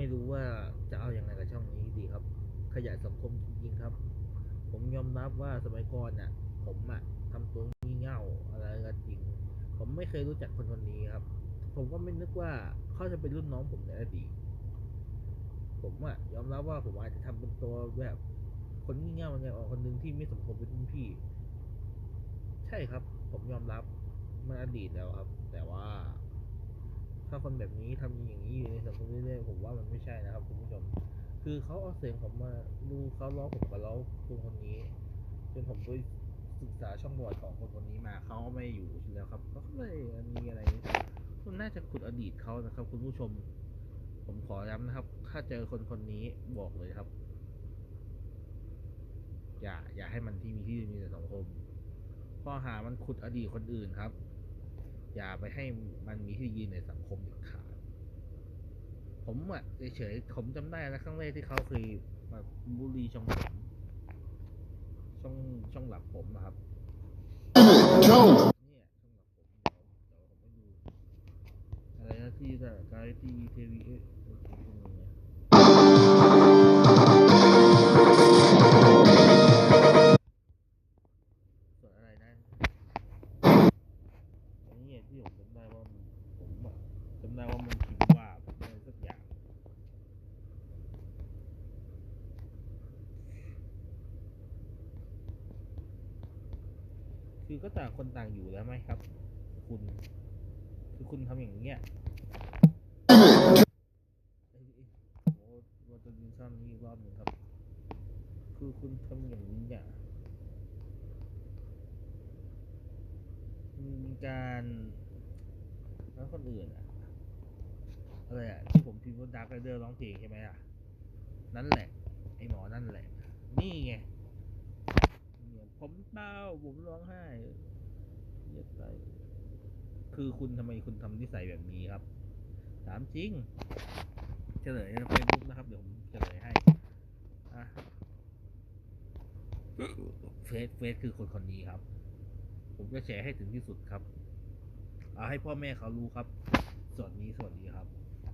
ไม่รู้ว่าจะเอาอย่างไรกับช่องนี้ดีครับ ขยายสังคมจริงๆครับ ผมยอมรับว่าสมัยก่อนน่ะ ผมอะทำตัวงี่เง่าอะไรกันจริง ผมไม่เคยรู้จักคนคนนี้ครับ ผมก็ไม่นึกว่าเขาจะเป็นรุ่นน้องผมในอดีตผมอะยอมรับว่าผมอาจจะทำเป็นตัวแบบคนงี่เง่าไงออกคนหนึ่งที่ไม่สมควรเป็นรุ่นพี่ ใช่ครับ ผมยอมรับมันอดีตแล้วครับ ถ้าคนแบบนี้ทำอย่างนี้อยู่ในสังคมเรื่อยๆผมว่ามันไม่ใช่นะครับคุณผู้ชม คือเขาเอาเสียงผมมาดูเขาล้อผมกับล้อคนคนนี้ จนผมไปศึกษาช่องบอดของคนคนนี้มาเขาไม่อยู่แล้วครับเขาก็เลยมีอะไรคุณน่าจะขุดอดีตเขานะครับ คุณผู้ชม ผมขอย้ำนะครับ ถ้าเจอคนคนนี้บอกเลยครับ อย่าอย่าให้มันที่มีที่มีในสังคมข้อหามันขุดอดีตคนอื่นครับ อย่าไปให้มันมีที่ยืนในสังคมเด็ดขาดผมอะเฉยๆผมจำได้นะครั้งแรกที่เขาเคยมาบูลลีช่องผมช่องช่องหลักผมนะครับเนี่ยช่องหลักผมเดี๋ยวเดี๋ยวผมให้ดูอะไรนะที่แต่ไกด์ที่ทีวีเอ๊ะตรงนี้ อันนี้ที่ผมจำได้ว่ามันผมอะจำได้ว่ามันพิมพ์ว่าอะไรสักอย่าง คือก็ต่างคนต่างอยู่แล้วไหมครับ คุณ คือคุณทำอย่างเงี้ยเอ้โอ้วอตอร์ดินชันนี่รอบหนึ่งครับ คือคุณทำอย่างนี้เนี่ยมี การแล้วคนอื่นอะอะไรอะที่ผมพิมพ์ว่าดักไรเดอร์ร้องเพลงใช่ไหมอะนั่นแหละ ไอหมอนั่นแหละ นี่ไงผมเต้าผมร้องไห้เยียดใจคือคุณทำไมคุณทำนิสัยแบบนี้ครับ ถามจริง เฉลยในเฟซบุ๊กนะครับ เดี๋ยวผมเฉลยให้เฟซเฟซคือคนคนนี้ครับ ผมจะแชร์ให้ถึงที่สุดครับเอาให้พ่อแม่เขารู้ครับสวัสดีสวัสดีครับ